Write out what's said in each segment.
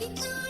baby, come.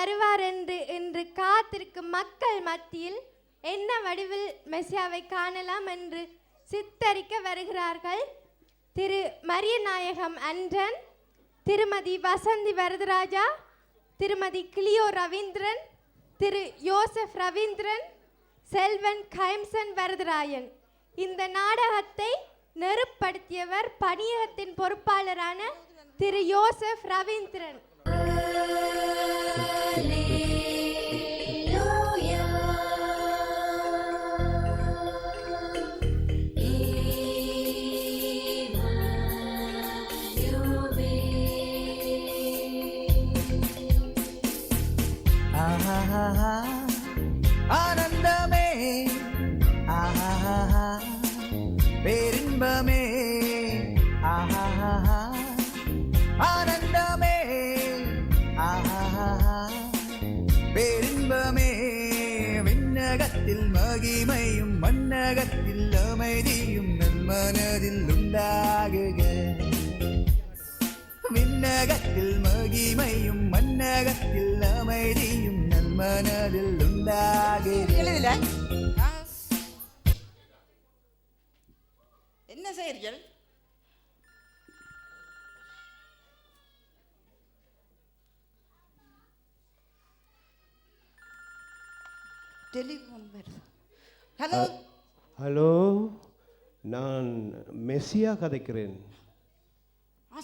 வருவார் என்று என்று காத்திருக்கும் மக்கள் மத்தியில் என்ன வடிவில் மெசியாவை காணலாம் என்று சித்தரிக்க வருகிறார்கள்? திரு மரியநாயகம் அன்றன் திருமதி வசந்தி வரதராஜா திருமதி கிளியோ ரவீந்திரன் திரு யோசப் ரவீந்திரன் செல்வன் கைம்சன் வரதராயன். இந்த நாடகத்தை நெருப்படுத்தியவர் பணியகத்தின் பொறுப்பாளரான திரு யோசப் ரவீந்திரன். ஆனந்தமே ஆஹாஹாஹா. பேரின்பமே ஆஹாஹாஹா. ஆனந்தமே ஆஹாஹாஹா. பேரின்பமே விண்ணகத்தில் மகிமையும் மண்ணகத்தில் அமைதியும் நல் மனதில் உண்டாகுக விண்ணகத்தில் மகிமையும் மன்னகத்தில் அமைதியும் மனதில் என்ன டெலிஃபோன் வருது. ஹலோ. ஹலோ நான் மெஸ்ஸியா கதைக்கிறேன்.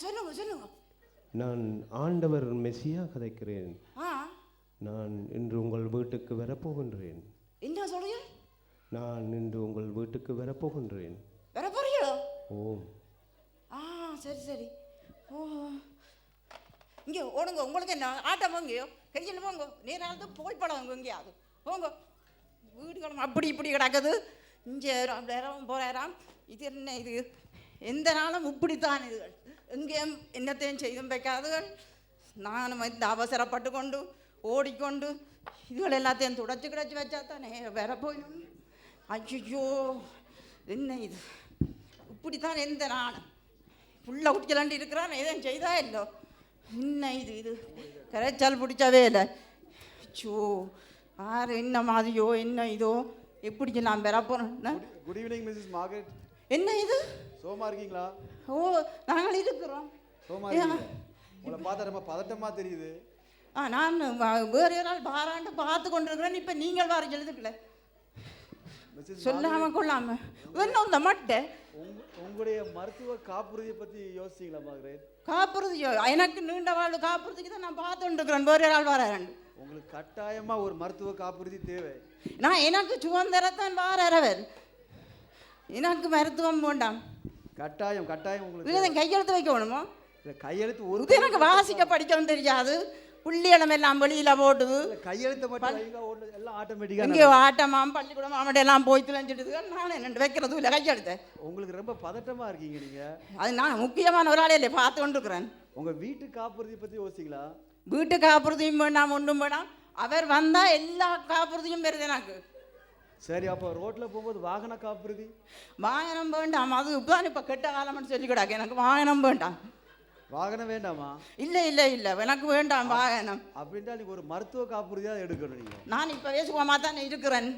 சொல்லுங்க சொல்லுங்க. நான் ஆண்டவர் மெஸ்ஸியா கதைக்கிறேன். நான் இன்று உங்கள் வீட்டுக்கு வரப்போகின்றேன். என்ன சொல்றீங்க? நான் இன்று உங்கள் வீட்டுக்கு வரப்போகின்றேன். வர போறீங்களோ ஓம். ஆ சரி சரி. ஓ. இங்கே ஓடுங்க உங்களுக்கு என்ன? ஆட்டம் போங்கயோ கையில் போங்க நேராக போய் படம் எங்கேயாவது போங்க வீடுகளும் அப்படி இப்படி கிடக்குது. இங்கே நேரம் போகிறாராம் இது என்ன இது? எந்த நாளும் இப்படித்தான் இதுகள். எங்கேயும் என்னத்தையும் செய்தும் வைக்காதுகள். நானும் இந்த அவசரப்பட்டு கொண்டு ஓடிக்கொண்டு இதுகள் எல்லாத்தையும் துடைச்சி கிடச்சி வச்சா தானே வேற போயிடும் ஐயோ என்ன இது இப்படித்தான் எந்த நான் புள்ள குட்டிக்கலாண்டி இருக்கிறான் எதுவும் செய்தா இல்லோ என்ன இது இது கரைச்சால் பிடிச்சவே இல்லை சோ ஆறு என்ன மாதிரியோ என்ன இதோ எப்படி நான் பெற போறேன் குட் ஈவினிங் மிஸ்ஸஸ் மார்கரெட் என்ன இது சோமா இருக்கீங்களா ஓ நாங்கள் இருக்கிறோம் சோமா உங்களை பார்த்தா ரொம்ப பதட்டமா தெரியுது ஆ நான் வேறு ஒரு ஆள் பாராண்டு பார்த்து கொண்டிருக்கிறேன். இப்போ நீங்கள் வர எழுதுக்கல சொல்லாம கொள்ளாம. என்ன இந்த மட்டை? உங்க உங்களுடைய மருத்துவ காப்புறுதியை பத்தி யோசிச்சீங்களா மார்கரெட் காப்புறுதியோ எனக்கு நீண்ட வாழ்வு காப்புறுதிக்கு தான் நான் பார்த்து கொண்டிருக்கிறேன். வேறு ஆள் வராண்டு உங்களுக்கு கட்டாயமா ஒரு மருத்துவ காப்புறுதி தேவை. நான் எனக்கு சுதந்திரத்தான் வாரவர் எனக்கு மருத்துவம் வேண்டாம். கட்டாயம் கட்டாயம் உங்களுக்கு கையெழுத்து வைக்கணுமோ? இல்ல, கையெழுத்து ஒரு எனக்கு வாசிக்க படிக்கவும் தெரியாது. புள்ளியிடம் எல்லாம் வெளியில போட்டுது. கையெழுத்தை எல்லாம் ஆட்டோமேட்டிக்கா எங்கேயோ ஆட்டமாம் பள்ளிக்கூடம் அவன் எல்லாம் போய் துளைஞ்சிடுது. நான் என்ன வைக்கிறது இல்லை கையெழுத்து. உங்களுக்கு ரொம்ப பதட்டமா இருக்கீங்க நீங்க? அது நான் முக்கியமான ஒரு ஆளே இல்லை பார்த்து கொண்டிருக்கிறேன். உங்க வீட்டு காப்புறுதி பத்தி யோசிச்சீங்களா வீட்டு காப்புறுதியும் வேண்டாம் ஒன்றும் வேண்டாம் அவர் வந்தா எல்லா காப்புறுதியும் வருது எனக்கு. சரி அப்போ ரோட்ல போகும்போது வாகன காப்புறுதி? வாகனம் வேண்டாம் அது இப்பதான் இப்போ கெட்ட காலம்னு சொல்லி கிடாக்கு எனக்கு வாகனம் வேண்டாம். வாகனம் வேண்டாமா? இல்லை இல்லை இல்லை. எனக்கு வேண்டாம் வாகனம். அப்படின்ட்டா நீங்க ஒரு மருத்துவ காப்புறுதியா எடுக்கணும் நீங்க. நான் இப்போ பேசுவோமா தான் இருக்கிறேன்.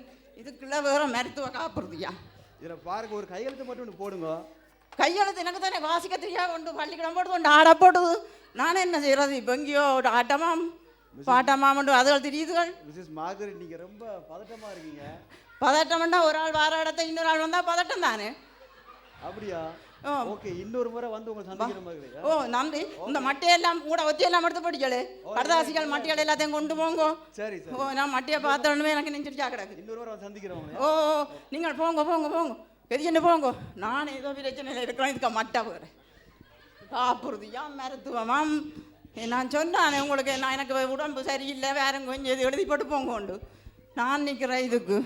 இதுக்குள்ள வேற மருத்துவ காப்புறுதியா? இதுல பாருங்க ஒரு கையெழுத்து மட்டும் போடுங்க. கையெழுத்து எனக்கு தானே வாசிக்க தெரியாது கொண்டு பள்ளிக்கூடம் போட்டு கொண்டு ஆட போடுது. நான் என்ன செய்யறது இப்போ எங்கேயோ ஒரு ஆட்டமாம் பாட்டமாம் அதுகள் தெரியுதுகள். மிஸ்ஸஸ் மார்கரெட் நீங்க ரொம்ப பதட்டமா இருக்கீங்க. பதட்டம்னா ஒரு ஆள் வார இடத்த இன்னொரு ஆள் வந்தா பதட்டம் தானே? அப்படியா. ஓகே இன்னொரு முறை வந்து உங்களை சந்திக்கிற மாதிரி ஓ நன்றி. இந்த மட்டையெல்லாம் கூட ஒத்தியெல்லாம் எடுத்து படிக்கலே. கடதாசிகள் மட்டைகள் எல்லாத்தையும் கொண்டு போங்க. சரி ஓ நான் மட்டையை பார்த்தோன்னே எனக்கு நெஞ்சிருச்சா கிடக்கு. இன்னொரு முறை சந்திக்கிறோம் ஓ நீங்கள் போங்க போங்க போங்க. பெரியன்னு போங்க. நான் ஏதோ பிரச்சனையில் இருக்கிறேன். இதுக்கு மட்டை வேறு காப்புறுதியா மருத்துவமாம். நான் சொன்னானே உங்களுக்கு நான் எனக்கு உடம்பு சரியில்லை. வேற கொஞ்சம் இது எழுதி போட்டு போங்க உண்டு நான் நிற்கிறேன் இதுக்கு.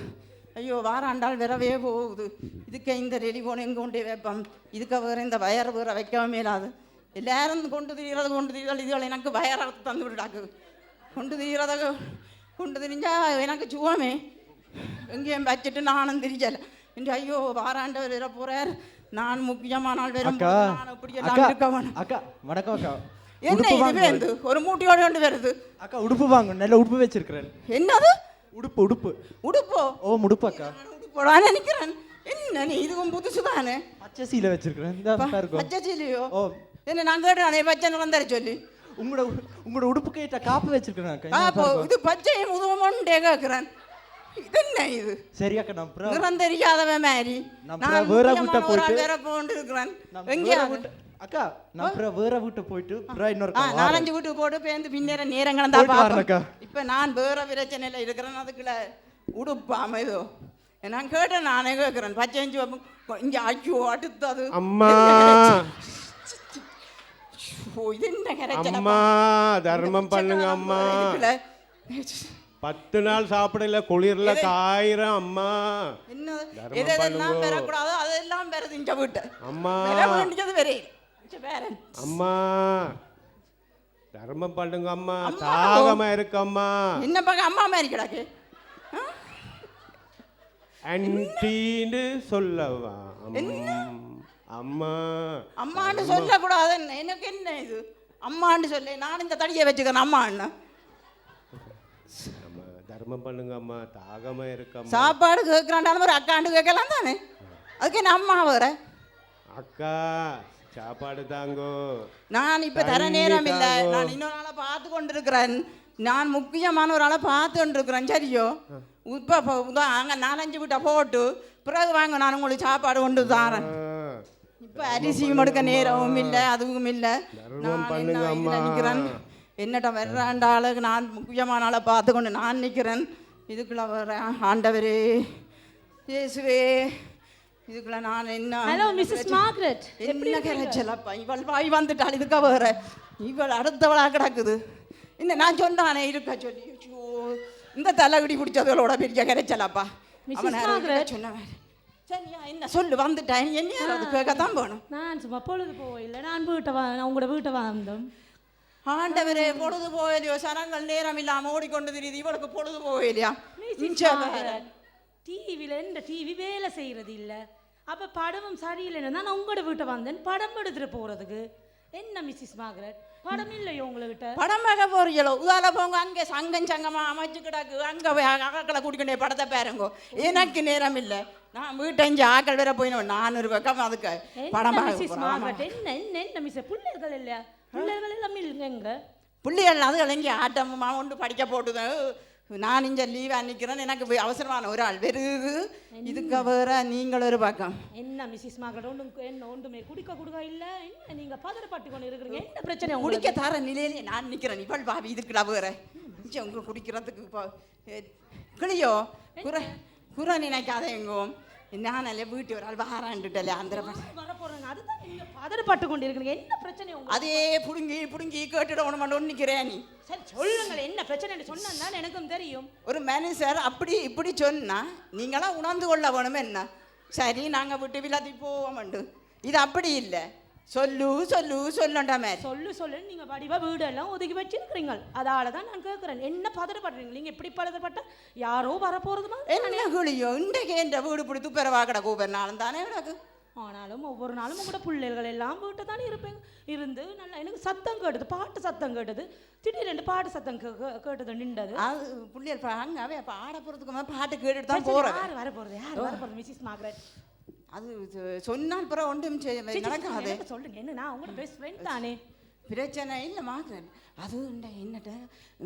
ஐயோ வாராண்டால் வரவே போகுது. இதுக்கு இந்த டெலிஃபோன் எங்கே கொண்டு வைப்போம்? இதுக்கு வேறு இந்த வயர் வேறு வைக்கவே மேலாது எல்லாரும் கொண்டு திரிகிறது கொண்டு திரிகிறது இதுகள் எனக்கு வயரை தந்து விட்டாக்கு. கொண்டு திரிகிறத கொண்டு திரிஞ்சா எனக்கு சுவமே எங்கேயும் வச்சுட்டு நானும் திரிச்சல. இன்று ஐயோ வாராண்டவர் வர போறார். நான் முக்கியமான ஆள் வரும் நான் இப்படி எல்லாம் இருக்க வேணும். அக்கா வணக்கம் அக்கா. என்ன இது ஒரு மூட்டையோட கொண்டு வருது. அக்கா உடுப்பு வாங்க. நல்ல உடுப்பு வச்சிருக்கிறேன். என்னது? உடுப்பு உடுப்பு. உடுப்போ? ஓ உடுப்பு அக்கா உடுப்போடா? நினைக்கிறேன் என்ன நீ? இதுவும் புதுசு தானே பச்சை சீலை வச்சிருக்கிறேன். இந்த இருக்கும். பச்சை சீலையோ ஓ. என்ன நான் கேட்டேன் பச்சை நிறம் தர சொல்லி. உங்களோட உங்களோட உடுப்பு கேட்ட காப்பு வச்சிருக்கிறேன். இது பச்சையும் உதவமோன்ட்டே கேட்கிறேன் அக்கா நான் அப்புறம் நிறம் தெரியாதவன் வேற போண்டு இருக்கிறேன் நான் வேற எங்கேயாவது வீட்டு- அக்கா நான் வேற வீட்டை போயிட்டு இன்னொரு நாலஞ்சு வீட்டுக்கு போட்டு பேருந்து பின்னேற போயிட்டு வரேன்க்கா. பார்ப்போம் இப்போ நான் வேற பிரச்சனையில் இருக்கிறேன் அதுக்குள்ள உடுப்பாம இதோ நான் கேட்டேன் நானே கேட்குறேன் பச்சை அஞ்சு இங்கே ஐயோ அம்மா இது என்ன கரைச்சல் அம்மா தர்மம் பண்ணுங்க அம்மா பத்து நாள் சாப்பிடல குளிர்ல காயிரம் அம்மா. எதெல்லாம். பெறக்கூடாதோ அதெல்லாம் பெறது இந்த வீட்டை. அம்மா. வேண்டியது அம்மா. தர்மம் பண்ணுங்க அம்மா. தாகமா இருக்கு அம்மா. என்ன பார்க்க அம்மா மாதிரி கிடக்கு? ஆ? ஆன்டின்னு சொல்லவா? அம்- அம்மா. அம்மான்னு சொல்லக்கூடாது என்ன எனக்கு என்ன இது? அம்மான்னு சொல்லி. நான் இந்த தடியை வச்சுக்கிறேன். அம்மா தர்மம் பண்ணுங்க அம்மா தாகமா இருக்கு அம்மா. சாப்பாடு கேட்குறாண்டாலும் ஒரு அக்காண்டு கேட்கலாம் தானே? அதுக்கு என்ன அம்மா வர அக்கா சாப்பாடு தாங்கோ. நான் இப்போ தர நேரம் இல்லை. நான் இன்னொரு ஆளை பார்த்து கொண்டு இருக்கிறேன் நான் முக்கியமான ஒரு ஆளை பார்த்து கொண்டு இருக்கிறேன் சரியோ இப்போ அங்கே நாலஞ்சு வீட்டை போட்டு பிறகு வாங்க நான் உங்களுக்கு சாப்பாடு கொண்டு தரேன். இப்போ அரிசியும் எடுக்க நேரமும் இல்லை அதுவும் இல்லை. நான் நிற்கிறேன் என்னட்ட வர்றாண்ட ஆளுக்கு நான் முக்கியமான ஆளை பார்த்து கொண்டு நான் நிற்கிறேன். இதுக்குள்ள வர ஆண்டவரே இயேசுவே இதுக்குள்ள நான் என்ன? ஹலோ மிஸ்ஸஸ் மார்கரெட் என்ன கரைச்சலப்பா இவள் வாய் வந்துட்டாள் இதுக்க வேற. இவள் அடுத்தவளா கிடக்குது. என்ன நான் சொன்னானே இருக்க சொல்லி. இந்த தலைகுடி பிடிச்சதுகளோட பெரிய கரைச்சலப்பா Mrs. அவன். சொன்னவன் சரியா என்ன சொல்லு வந்துட்டேன். என்ன அது கேட்கத்தான் போகணும். நான் சும்மா பொழுது போயில்லை நான் வீட்டை வா உங்களோட வீட்டை வந்தோம். ஆண்டவரே பொழுது போகலையோ சனங்கள் நேரம் இல்லாம ஓடிக்கொண்டு தெரியுது இவளுக்கு பொழுது போகலையா. டிவியில் எந்த டிவி வேலை செய்கிறது இல்லை அப்போ படமும் சரியில்லைன்னு தான் நான் உங்களோட வீட்டை வந்தேன். படம் எடுத்துட்டு போகிறதுக்கு என்ன மிஸ்ஸஸ் மார்கரெட் படம் இல்லையோ உங்கள்கிட்ட படம் பார்க்க போறீங்களோ? உதால போங்க. அங்கே சங்கம் சங்கமா அமைச்சு கிடக்கு. அங்க போய் ஆக்களை கூட்டிக்கொண்டே படத்தை பாருங்கோ. எனக்கு நேரம் இல்லை. நான் வீட்டஞ்சு ஆக்கள் வேற போயினோம் நான் ஒரு பக்கம் அதுக்கு படம் பார்க்க என்ன என்ன என்ன மிஸ் பிள்ளைகள் இல்லையா? பிள்ளைகள் எல்லாம் இல்லைங்க பிள்ளைகள் அதுகள் எங்கே ஆட்டமுமா ஒன்று படிக்க போட்டுது நான் இங்கே லீவாக நிற்கிறேன் எனக்கு அவசரமான ஒரு ஆள். வெறுது இதுக்கு வேற நீங்கள் ஒரு பக்கம். என்ன மிஸ்ஸஸ் மார்கரெட் ஒன்றும் என்ன ஒன்றுமே குடிக்க குடுக்க இல்லை? என்ன நீங்க பதறப்பட்டு கொண்டு இருக்கிறீங்க? என்ன பிரச்சனை குடிக்க உங்களுக்கு தர நிலையிலே நான் நிற்கிறேன் இவள் பாவி இதுக்குள்ள வேற. இங்கே உங்க குடிக்கிறதுக்கு இப்போ கிளியோ? குறை குறை நினைக்காத எங்கும். நான் அல்ல வீட்டு ஒரு ஆள் வாராண்டுட்டல அந்த வர போறாங்க அதுதான் நீங்க பதறப்பட்டு கொண்டு இருக்கிறீங்க என்ன பிரச்சனை அதே புடுங்கி புடுங்கி கேட்டுடணும் ஒன்று நிற்கிறேன் நீ சரி சொல்லுங்கள் என்ன பிரச்சனைன்னு சொன்னா தான் எனக்கும் தெரியும் ஒரு மனுஷர் அப்படி இப்படி சொன்னா நீங்களாம் உணர்ந்து கொள்ள வேணும் என்ன சரி நாங்கள் விட்டு விளாத்தி போவோம் இது அப்படி இல்லை சொல்லு சொல்லு மாதிரி சொல்லு சொல்லு. நீங்க வடிவா வீடு எல்லாம் ஒதுக்கி வச்சிருக்கிறீங்க அதால தான் நான் கேட்கிறேன். என்ன பதறப்படுறீங்க நீங்க இப்படி பதறப்பட்ட யாரோ வர போறது மாதிரி என்ன குழியோ? இன்றைக்கு என்ற வீடு பிடி துப்பரவா கிடக்கு? ஒவ்வொரு நாளும் தானே கிடக்கு. ஆனாலும் ஒவ்வொரு நாளும் உங்களோட பிள்ளைகள் எல்லாம் வீட்டை தானே இருப்பேங்க. இருந்து நல்லா எனக்கு சத்தம் கேட்டது பாட்டு சத்தம் கேட்டது. திடீரென்று பாட்டு சத்தம் கேட்டது நின்றது. அது பிள்ளைகள் அங்கே பாட போகிறதுக்கு பாட்டு கேட்டுட்டு தான் போகிறேன் யார் வர போறது யார் வர போறது மிஸ்ஸஸ் மார்கரெட் அது சொ- சொன்னால் பிறகு ஒன்றும் செய்ய நடக்காது. சொல்லுங்க என்ன நான் உங்களோட பெஸ்ட் ஃப்ரெண்ட் தானே? பிரச்சனை இல்லை மாக்கிறேன் அது என்னட்ட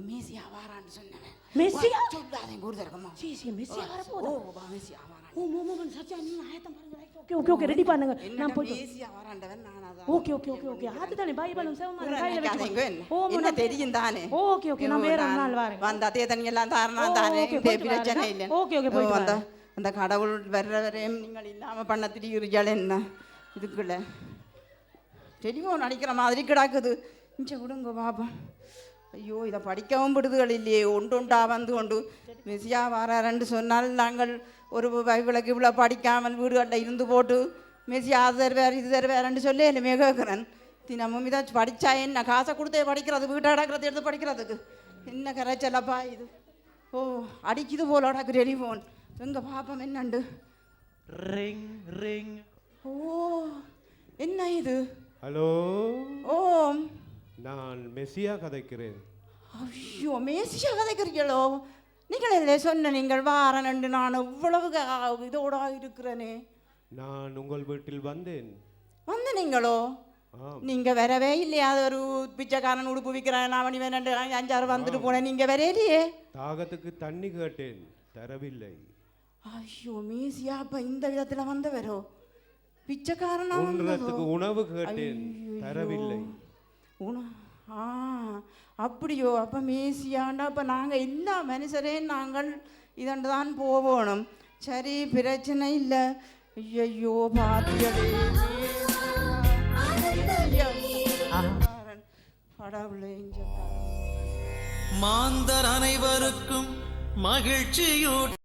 மேசியா வாரான்னு சொன்னேன் மெஸ்ஸியா? சொல்லாதே கூடுதற்கம்மா சரி சரி மெஸ்ஸியா வர ஓ போதா மேசியா வாரான். ஓ மோ மோ சச்சா நீங்க ஆயத்தம் பாருங்க. ஓகே ஓகே ஓகே ரெடி பண்ணுங்க. நான் போய் மேசியா வாராண்டவன் நான் அதான். Okay okay okay okay. அதுதானே பைபிளும் செவமா கையில வச்சு? ஓ என்ன தெரியும் தானே? ஓகே ஓகே நான் வேற நாள் வரேன். வந்த அதே தண்ணி எல்லாம் தாரணா தானே? பிரச்சனை. இல்லை ஓகே, ஓகே, போயிட்டு ஓ, அந்த கடவுள் வர்ற வரையும் நீங்கள் இல்லாமல் பண்ண திரிகிறீர்கள் என்ன? இதுக்குள்ள. டெலிஃபோன் அடிக்கிற மாதிரி கிடாக்குது. இஞ்ச விடுங்க பாபா ஐயோ இதை படிக்கவும் விடுதுகள் இல்லையே. ஒண்டுண்டா வந்து கொண்டு மெசியா வாராரன்னு சொன்னால் நாங்கள் ஒரு பைபிளுக்கு இவ்வளோ படிக்காமல் வீடுகளில் இருந்து போட்டு மெசியா அது தருவார் இது தருவாருன்னு சொல்லி என்னமே கேட்குறேன் தினமும் இதை படித்தா என்ன? காசை கொடுத்தே படிக்கிறது வீட்டை அடக்கிறது எடுத்து படிக்கிறதுக்கு. என்ன கரைச்சலப்பா இது? ஓ அடிக்குது போல அடக்கு டெலிஃபோன். எங்க பாப்பம் என்னண்டு ரிங் ரிங் ஓ என்ன இது ஹலோ ஓம் நான் மெஸ்ஸியா கதைக்கிறேன் ஐயோ மேசியா கதைக்கிறீங்களோ நீங்கள் இல்லை சொன்ன நீங்கள் வாரனண்டு நான் இவ்வளவு இதோட இருக்கிறேனே நான் உங்கள் வீட்டில் வந்தேன் வந்து நீங்களோ நீங்க வரவே இல்லையா அது ஒரு பிச்சைக்காரன் உடுப்பு விற்கிறேன் நான் மணி வேணண்டு அஞ்சாறு வந்துட்டு போனேன் நீங்க வரலையே தாகத்துக்கு தண்ணி கேட்டேன் தரவில்லை ஐயோ மேசியா அப்ப இந்த விதத்துல வந்தவரோ பிச்சைக்காரனா வந்ததோ? உணவு கேட்டேன். தரவில்லை ஆ அப்படியோ அப்போ மேசியாண்டா அப்போ நாங்கள் எல்லா மனுஷரே நாங்கள் இதண்டு தான் போகணும் சரி பிரச்சனை இல்லை இங்க பாரு. மாந்தர் அனைவருக்கும் மகிழ்ச்சியூட்ட